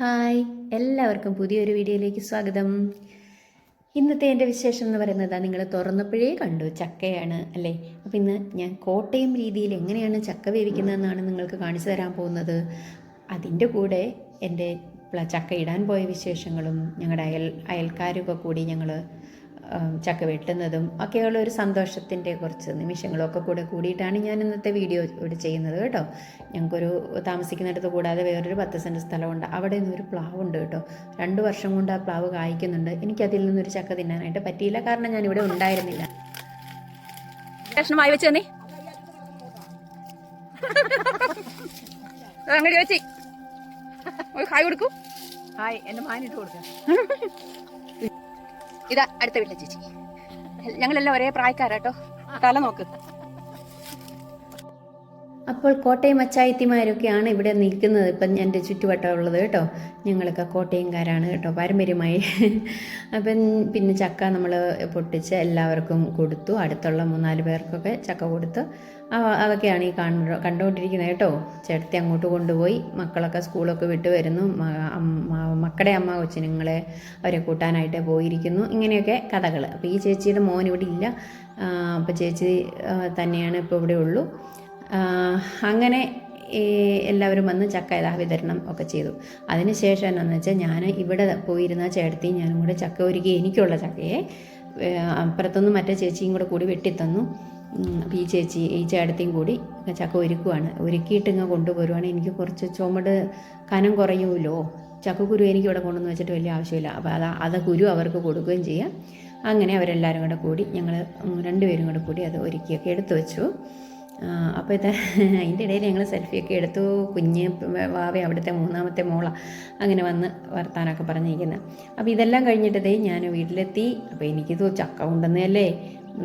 Hi എല്ലാവർക്കും പുതിയൊരു വീഡിയോയിലേക്ക് സ്വാഗതം. ഇന്നത്തെ എന്റെ വിശേഷം എന്ന് പറയുന്നത് നിങ്ങൾ തുറന്നപ്പോഴേ കണ്ടു ചക്കയാണ് അല്ലേ? അപ്പം ഇന്ന് ഞാൻ കോട്ടയം രീതിയിൽ എങ്ങനെയാണ് ചക്ക വേവിക്കുന്നതെന്നാണ് നിങ്ങൾക്ക് കാണിച്ചു തരാൻ പോകുന്നത്. അതിന്റെ കൂടെ എന്റെ ചക്ക ഇടാൻ പോയ വിശേഷങ്ങളും ഞങ്ങളുടെ അയൽ അയൽക്കാരൊക്കെ കൂടി ഞങ്ങൾ ചക്ക വെട്ടുന്നതും ഒക്കെയുള്ള ഒരു സന്തോഷത്തിന്റെ കുറച്ച് നിമിഷങ്ങളൊക്കെ കൂടെ കൂടിയിട്ടാണ് ഞാൻ ഇന്നത്തെ വീഡിയോ ഇവിടെ ചെയ്യുന്നത് കേട്ടോ. ഞങ്ങൾക്കൊരു താമസിക്കുന്നിടത്ത് കൂടാതെ വേറൊരു പത്ത് സെന്റ് സ്ഥലമുണ്ട്. അവിടെ നിന്നൊരു പ്ലാവുണ്ട് കേട്ടോ. രണ്ട് വർഷം കൊണ്ട് ആ പ്ലാവ് കായ്ക്കുന്നുണ്ട്. എനിക്കതിൽ നിന്നൊരു ചക്ക തിന്നാനായിട്ട് പറ്റിയില്ല. കാരണം ഞാൻ ഇവിടെ ഉണ്ടായിരുന്നില്ല. കഷ്ണമായി വെച്ച് തന്നെ അങ്ങനെ വെച്ച്. ഹായ് കൊടുക്കൂ. ഹായ് എന്റെ മാനിട്ട് കൊടുക്കാം. ഇതാ അടുത്ത വീട്ടിലെ ചേച്ചി. ഞങ്ങളെല്ലാം ഒരേ പ്രായക്കാരാട്ടോ. തല നോക്ക്. അപ്പോൾ കോട്ടയം അച്ചായത്തിമാരൊക്കെയാണ് ഇവിടെ നിൽക്കുന്നത്. ഇപ്പം എന്റെ ചുറ്റുവട്ടമുള്ളത് കേട്ടോ. ഞങ്ങളൊക്കെ കോട്ടയംകാരാണ് കേട്ടോ. പാരമ്പര്യമായി. അപ്പം പിന്നെ ചക്ക നമ്മൾ പൊട്ടിച്ച് എല്ലാവർക്കും കൊടുത്തു. അടുത്തുള്ള മൂന്നാൽ പേർക്കൊക്കെ ചക്ക കൊടുത്തു. അതൊക്കെയാണ് ഈ കാണു കണ്ടുകൊണ്ടിരിക്കുന്നത് കേട്ടോ. ചേട്ടത്തി അങ്ങോട്ട് കൊണ്ടുപോയി. മക്കളൊക്കെ സ്കൂളൊക്കെ വിട്ട് വരുന്നു. മക്കളുടെ അമ്മ കൊച്ചിനുങ്ങളെ അവരെ കൂട്ടാനായിട്ട് പോയിരിക്കുന്നു. ഇങ്ങനെയൊക്കെ കഥകൾ അപ്പോൾ ഈ ചേച്ചിയുടെ മോൻ ഇവിടെ ഇല്ല. അപ്പോൾ ചേച്ചി തന്നെയാണ് ഇപ്പോൾ ഇവിടെ ഉള്ളൂ. അങ്ങനെ എല്ലാവരും വന്ന് ചക്ക ഇതാ വിതരണം ഒക്കെ ചെയ്തു. അതിനുശേഷം എന്നാന്ന് വെച്ചാൽ ഞാൻ ഇവിടെ പോയിരുന്ന ചേട്ടത്തി ഞാനും കൂടെ ചക്ക ഒരുക്കി എനിക്കുള്ള ചക്കയെ അപ്പുറത്തൊന്നും മറ്റേ ചേച്ചിയും കൂടെ കൂടി വെട്ടിത്തന്നു. അപ്പം ഈ ചേച്ചി ഈ ചേട്ടത്തിയും കൂടി ചക്ക ഒരുക്കുവാണ്. ഒരുക്കിയിട്ട് ഇങ്ങ് കൊണ്ടുപോരുവാണെങ്കിൽ എനിക്ക് കുറച്ച് ചുമട് കനം കുറയുമല്ലോ. ചക്കക്കുരു എനിക്ക് ഇവിടെ കൊണ്ടുവന്ന് വെച്ചിട്ട് വലിയ ആവശ്യമില്ല. അപ്പോൾ അത് അത് കുരു അവർക്ക് കൊടുക്കുകയും ചെയ്യാം. അങ്ങനെ അവരെല്ലാവരും കൂടെ കൂടി ഞങ്ങൾ രണ്ടുപേരും കൂടെ കൂടി അത് ഒരുക്കിയൊക്കെ എടുത്തു വെച്ചു. അപ്പോൾ ഇത് അതിന്റെ ഇടയിൽ ഞങ്ങൾ സെൽഫിയൊക്കെ എടുത്തു. കുഞ്ഞ് വാവ അവിടുത്തെ മൂന്നാമത്തെ മോള അങ്ങനെ വന്ന് വർത്താനമൊക്കെ പറഞ്ഞിരിക്കുന്നത് അപ്പോൾ ഇതെല്ലാം കഴിഞ്ഞിട്ടതേ ഞാൻ വീട്ടിലെത്തി. അപ്പോൾ എനിക്കിത് ചക്ക ഉണ്ടെന്നല്ലേ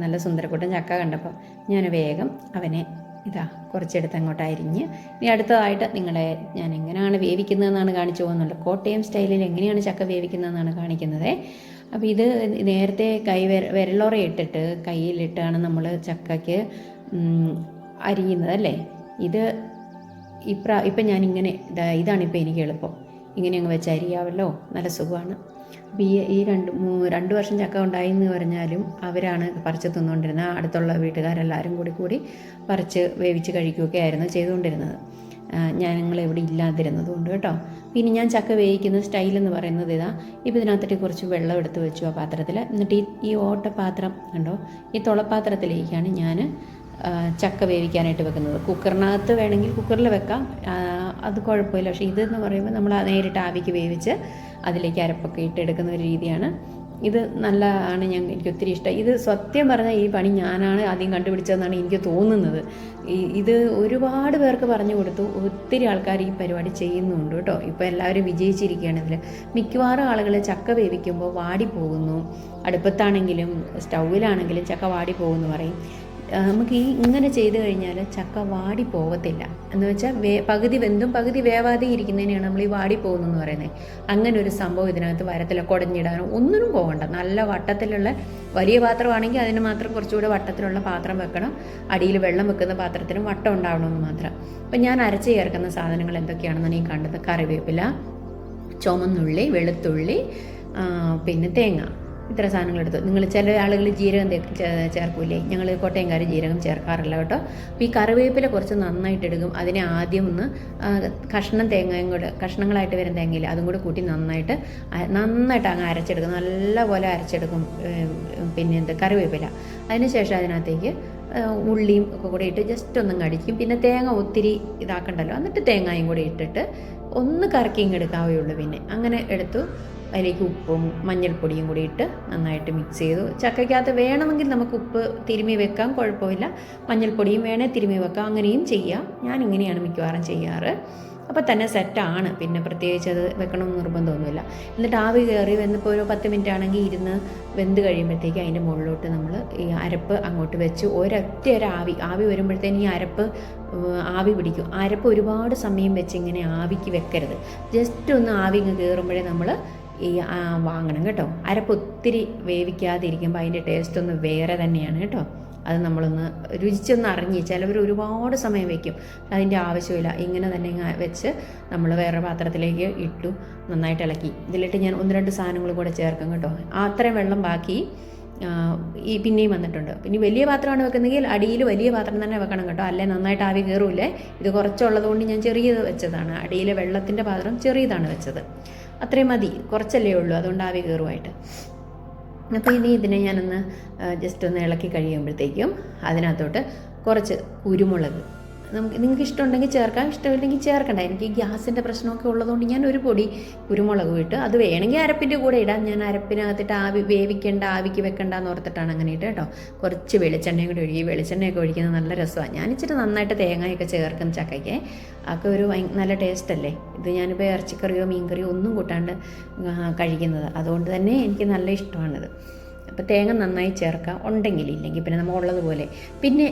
നല്ല സുന്ദരക്കൂട്ടൻ ചക്ക കണ്ടപ്പോൾ ഞാൻ വേഗം അവനെ ഇതാ കുറച്ചെടുത്ത് അങ്ങോട്ട് അരിഞ്ഞ് ഇനി അടുത്തതായിട്ട് നിങ്ങളെ ഞാൻ എങ്ങനെയാണ് വേവിക്കുന്നതെന്നാണ് കാണിച്ചു പോകുന്നുള്ളത് കോട്ടയം സ്റ്റൈലിൽ എങ്ങനെയാണ് ചക്ക വേവിക്കുന്നതെന്നാണ് കാണിക്കുന്നത്. അപ്പോൾ ഇത് നേരത്തെ കൈ വിര വിരലുറ ഇട്ടിട്ട് കയ്യിലിട്ടാണ് നമ്മൾ ചക്കയ്ക്ക് അരിയുന്നത് അല്ലേ? ഇത് ഇപ്രാ ഇപ്പം ഞാനിങ്ങനെ ഇതാ ഇതാണിപ്പോൾ എനിക്ക് എളുപ്പം. ഇങ്ങനെ അങ്ങ് വെച്ച് അരിയാവല്ലോ. നല്ല സുഖമാണ്. അപ്പോൾ ഈ ഈ രണ്ട് രണ്ട് വർഷം ചക്ക ഉണ്ടായി എന്ന് പറഞ്ഞാലും അവരാണ് പറിച്ച് തിന്നുകൊണ്ടിരുന്ന അടുത്തുള്ള വീട്ടുകാരെല്ലാവരും കൂടി കൂടി പറിച്ച് വേവിച്ച് കഴിക്കുകയൊക്കെ ആയിരുന്നു ചെയ്തുകൊണ്ടിരുന്നത്. ഞാൻ ഞങ്ങൾ ഇവിടെ ഇല്ലാതിരുന്നത് കൊണ്ട് കേട്ടോ. പിന്നെ ഞാൻ ചക്ക വേവിക്കുന്ന സ്റ്റൈൽ എന്ന് പറയുന്നത് ഇതാ. ഇപ്പോൾ ഇതിനകത്തിട്ട് കുറച്ച് വെള്ളം എടുത്ത് വെച്ചു ആ പാത്രത്തിൽ എന്നിട്ട് ഈ ഈ ഓട്ടപാത്രം കണ്ടോ? ഈ തുളപ്പാത്രത്തിലേക്കാണ് ഞാൻ ചക്ക വേവിക്കാനായിട്ട് വെക്കുന്നത്. കുക്കറിനകത്ത് വേണമെങ്കിൽ കുക്കറിൽ വെക്കാം. അത് കുഴപ്പമില്ല. പക്ഷേ ഇതെന്ന് പറയുമ്പോൾ നമ്മൾ നേരിട്ട് ആവിക്ക് വേവിച്ച് അതിലേക്ക് അരപ്പൊക്കെ ഇട്ടെടുക്കുന്ന ഒരു രീതിയാണ്. ഇത് നല്ല ആണ് ഞാൻ എനിക്ക് ഒത്തിരി ഇഷ്ടം. ഇത് സത്യം പറഞ്ഞാൽ ഈ പണി ഞാനാണ് ആദ്യം കണ്ടുപിടിച്ചതെന്നാണ് എനിക്ക് തോന്നുന്നത്. ഇത് ഒരുപാട് പേർക്ക് പറഞ്ഞു കൊടുത്തു. ഒത്തിരി ആൾക്കാർ ഈ പരിപാടി ചെയ്യുന്നുണ്ട് കേട്ടോ. ഇപ്പോൾ എല്ലാവരും വിജയിച്ചിരിക്കുകയാണ് ഇതിൽ മിക്കവാറും ആളുകൾ ചക്ക വേവിക്കുമ്പോൾ വാടി പോകുന്നു. അടുപ്പത്താണെങ്കിലും സ്റ്റൗവിലാണെങ്കിലും ചക്ക വാടി പോകുമെന്ന് പറയും. നമുക്ക് ഈ ഇങ്ങനെ ചെയ്ത് കഴിഞ്ഞാൽ ചക്ക വാടി പോകത്തില്ല. എന്ന് വെച്ചാൽ വേ പകുതി വെന്തും പകുതി വേവാതെ ഇരിക്കുന്നതിനെയാണ് നമ്മൾ ഈ വാടി പോകുന്നതെന്ന് പറയുന്നത് അങ്ങനെ ഒരു സംഭവം ഇതിനകത്ത് വരത്തില്ല. കുടഞ്ഞിടാനോ ഒന്നിനും പോകണ്ട. നല്ല വട്ടത്തിലുള്ള വലിയ പാത്രമാണെങ്കിൽ അതിന് മാത്രം കുറച്ചുകൂടെ വട്ടത്തിലുള്ള പാത്രം വെക്കണം. അടിയിൽ വെള്ളം വെക്കുന്ന പാത്രത്തിനും വട്ടം ഉണ്ടാവണമെന്ന് മാത്രം. അപ്പം ഞാൻ അരച്ച് ചേർക്കുന്ന സാധനങ്ങൾ എന്തൊക്കെയാണെന്നാണ് ഈ കണ്ടത്? കറിവേപ്പില ചുമന്നുള്ളി വെളുത്തുള്ളി പിന്നെ തേങ്ങ. ഇത്ര സാധനങ്ങൾ എടുത്തു. നിങ്ങൾ ചില ആളുകൾ ജീരകം ചേർക്കൂലേ? ഞങ്ങൾ കോട്ടയംകാർ ജീരകം ചേർക്കാറില്ല കേട്ടോ. അപ്പോൾ ഈ കറിവേപ്പില കുറച്ച് നന്നായിട്ട് എടുക്കും. അതിനെ ആദ്യം ഒന്ന് കഷ്ണം തേങ്ങയും കൂടെ കഷ്ണങ്ങളായിട്ട് വരുന്ന തേങ്ങയില്ല അതും കൂടെ കൂട്ടി നന്നായിട്ട് നന്നായിട്ട് അങ്ങ് അരച്ചെടുക്കും. നല്ലപോലെ അരച്ചെടുക്കും പിന്നെ എന്ത് കറിവേപ്പില. അതിനുശേഷം അതിനകത്തേക്ക് ഉള്ളിയും ഒക്കെ കൂടെ ഇട്ട് ജസ്റ്റ് ഒന്നും കടിക്കും. പിന്നെ തേങ്ങ ഒത്തിരി ഇതാക്കണ്ടല്ലോ. എന്നിട്ട് തേങ്ങയും കൂടെ ഇട്ടിട്ട് ഒന്ന് കറക്കി ഇങ്ങ് ഉള്ളൂ പിന്നെ. അങ്ങനെ എടുത്തു. അതിലേക്ക് ഉപ്പും മഞ്ഞൾപ്പൊടിയും കൂടി ഇട്ട് നന്നായിട്ട് മിക്സ് ചെയ്തു. ചക്കയ്ക്കകത്ത് വേണമെങ്കിൽ നമുക്ക് ഉപ്പ് തിരുമി വെക്കാം കുഴപ്പമില്ല. മഞ്ഞൾപ്പൊടിയും വേണേൽ തിരുമി വെക്കാം അങ്ങനെയും ചെയ്യാം. ഞാൻ ഇങ്ങനെയാണ് മിക്കവാറും ചെയ്യാറ്. അപ്പോൾ തന്നെ സെറ്റാണ് പിന്നെ പ്രത്യേകിച്ച് അത് വെക്കണമെന്ന് നിർബന്ധമൊന്നുമില്ല. എന്നിട്ട് ആവി കയറി വെന്നിപ്പോൾ ഒരു പത്ത് മിനിറ്റ് ആണെങ്കിൽ ഇരുന്ന് വെന്ത് കഴിയുമ്പോഴത്തേക്ക് അതിന്റെ മുകളിലോട്ട് നമ്മൾ ഈ അരപ്പ് അങ്ങോട്ട് വെച്ച് ഒരൊറ്റ ഒരു ആവി ആവി വരുമ്പോഴത്തേന് ഈ അരപ്പ് ആവി പിടിക്കും. അരപ്പ് ഒരുപാട് സമയം വെച്ച് ഇങ്ങനെ ആവിക്ക് വെക്കരുത്. ജസ്റ്റ് ഒന്ന് ആവി ഇങ്ങ് കയറുമ്പോഴേ നമ്മൾ ഈ വാങ്ങണം കേട്ടോ. അരപ്പ് ഒത്തിരി വേവിക്കാതെ ഇരിക്കുമ്പോൾ അതിന്റെ ടേസ്റ്റ് ഒന്ന് വേറെ തന്നെയാണ് കേട്ടോ. അത് നമ്മളൊന്ന് രുചിച്ചൊന്ന് അറിഞ്ഞ് ചിലവർ ഒരുപാട് സമയം വയ്ക്കും അതിന്റെ ആവശ്യമില്ല. ഇങ്ങനെ തന്നെ വെച്ച് നമ്മൾ വേറെ പാത്രത്തിലേക്ക് ഇട്ടു നന്നായിട്ട് ഇളക്കി. ഇതിലിട്ട് ഞാൻ ഒന്ന് രണ്ട് സാധനങ്ങൾ കൂടെ ചേർക്കും കേട്ടോ. അത്രയും വെള്ളം ബാക്കി ഈ പിന്നെയും വന്നിട്ടുണ്ട്. പിന്നെ വലിയ പാത്രമാണ് വെക്കുന്നതെങ്കിൽ അടിയിൽ വലിയ പാത്രം തന്നെ വെക്കണം കേട്ടോ. അല്ലേ? നന്നായിട്ട് ആവി കയറൂലേ ഇത് കുറച്ചുള്ളത് കൊണ്ട് ഞാൻ ചെറിയത് വെച്ചതാണ്. അടിയിലെ വെള്ളത്തിന്റെ പാത്രം ചെറിയതാണ് വെച്ചത്. അത്രയും മതി. കുറച്ചല്ലേ ഉള്ളൂ. അതുകൊണ്ട് ആവി കയറുമായിട്ട് അപ്പോൾ ഇനി ഇതിനെ ഞാനൊന്ന് ജസ്റ്റ് ഒന്ന് ഇളക്കി കഴിയുമ്പോഴത്തേക്കും അതിനകത്തോട്ട് കുറച്ച് കുരുമുളക് നമുക്ക് നിങ്ങൾക്ക് ഇഷ്ടമുണ്ടെങ്കിൽ ചേർക്കാം ഇഷ്ടമില്ലെങ്കിൽ ചേർക്കണ്ട. എനിക്ക് ഗ്യാസിന്റെ പ്രശ്നമൊക്കെ ഉള്ളതുകൊണ്ട് ഞാൻ ഒരു പൊടി കുരുമുളക് ഇട്ട്. അത് വേണമെങ്കിൽ അരപ്പിന്റെ കൂടെ ഇടാം. ഞാൻ അരപ്പിനകത്തിട്ട് ആവി വേവിക്കേണ്ട ആവിക്ക് വെക്കണ്ട എന്ന് ഓർത്തിട്ടാണ് അങ്ങനെ ഇട്ട് കേട്ടോ. കുറച്ച് വെളിച്ചെണ്ണയും കൂടി ഒഴുകി. വെളിച്ചെണ്ണയൊക്കെ ഒഴിക്കുന്നത് നല്ല രസമാണ്. ഞാൻ ഇച്ചിരി നന്നായിട്ട് തേങ്ങയൊക്കെ ചേർക്കും ചക്കയ്ക്ക്. അതൊക്കെ ഒരു നല്ല ടേസ്റ്റ് അല്ലേ? ഇത് ഞാനിപ്പോൾ ഇറച്ചിക്കറിയോ മീൻകറിയോ ഒന്നും കൂട്ടാണ്ട് കഴിക്കുന്നത്. അതുകൊണ്ട് തന്നെ എനിക്ക് നല്ല ഇഷ്ടമാണിത്. അപ്പോൾ തേങ്ങ നന്നായി ചേർക്കാം ഉണ്ടെങ്കിൽ ഇല്ലെങ്കിൽ പിന്നെ നമ്മൾ ഉള്ളതുപോലെ. പിന്നെ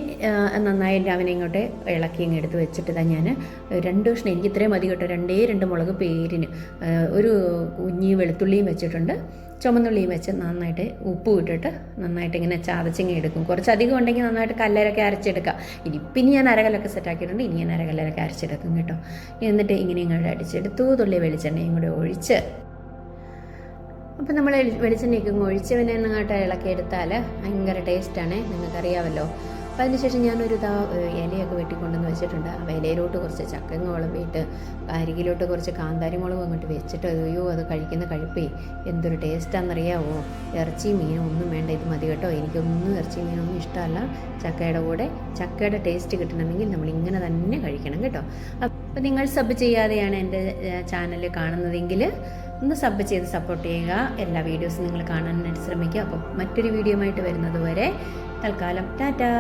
നന്നായി അവനെ ഇങ്ങോട്ട് ഇളക്കി ഇങ്ങ് എടുത്ത് വെച്ചിട്ട് ഞാൻ രണ്ട് കഷ്ണം എനിക്ക് ഇത്രയും മതി കേട്ടോ രണ്ടേ രണ്ട് മുളക് പേരിന്. ഒരു കുഞ്ഞി വെളുത്തുള്ളിയും വെച്ചിട്ടുണ്ട്. ചുമന്നുള്ളിയും വെച്ച് നന്നായിട്ട് ഉപ്പ് ഇട്ടിട്ട് നന്നായിട്ട് ഇങ്ങനെ ചതച്ചിങ്ങ് എടുക്കും. കുറച്ച് അധികം ഉണ്ടെങ്കിൽ നന്നായിട്ട് കല്ലരൊക്കെ അരച്ചെടുക്കാം. ഇനി പിന്നെ ഞാൻ അരകല്ലൊക്കെ സെറ്റാക്കിയിട്ടുണ്ട് ഇനി ഞാൻ അരകല്ലൊക്കെ അരച്ചെടുക്കും കേട്ടോ. എന്നിട്ട് ഇങ്ങനെ ഇങ്ങോട്ട് അടിച്ചെടുത്തു. തുള്ളി വെളിച്ചെണ്ണയും കൂടെ ഒഴിച്ച് അപ്പം നമ്മൾ വെളിച്ചെണ്ണയൊക്കെ ഒഴിച്ച് പിന്നെ ഇളക്കി എടുത്താൽ ഭയങ്കര ടേസ്റ്റാണ് നിങ്ങൾക്കറിയാമല്ലോ. അപ്പോൾ അതിനുശേഷം ഞാനൊരു ഇതാ ഇലയൊക്കെ വെട്ടിക്കൊണ്ടെന്ന് വെച്ചിട്ടുണ്ട്. ആ ഇലയിലോട്ട് കുറച്ച് ചക്കങ്ങ വിളമ്പിയിട്ട് അരികിലോട്ട് കുറച്ച് കാന്താരി മുളകും അങ്ങോട്ട് വെച്ചിട്ട് അയ്യോ അത് കഴിക്കുന്ന കഴിപ്പേ എന്തൊരു ടേസ്റ്റാണെന്നറിയാവോ ഇറച്ചി മീനും ഒന്നും വേണ്ട ഇത് മതി കേട്ടോ. എനിക്കൊന്നും ഇറച്ചി മീനൊന്നും ഇഷ്ടമല്ല. ചക്കയുടെ കൂടെ ചക്കയുടെ ടേസ്റ്റ് കിട്ടണമെങ്കിൽ നമ്മൾ ഇങ്ങനെ തന്നെ കഴിക്കണം കേട്ടോ. അപ്പോൾ നിങ്ങൾ സബ് ചെയ്യാതെയാണ് എന്റെ ചാനൽ കാണുന്നതെങ്കിൽ ഒന്ന് സബ് ചെയ്ത് സപ്പോർട്ട് ചെയ്യുക. എല്ലാ വീഡിയോസും നിങ്ങൾ കാണാനായിട്ട് ശ്രമിക്കുക. അപ്പോൾ മറ്റൊരു വീഡിയോ ആയിട്ട് വരുന്നത് വരെ തൽക്കാലം ടാറ്റാ.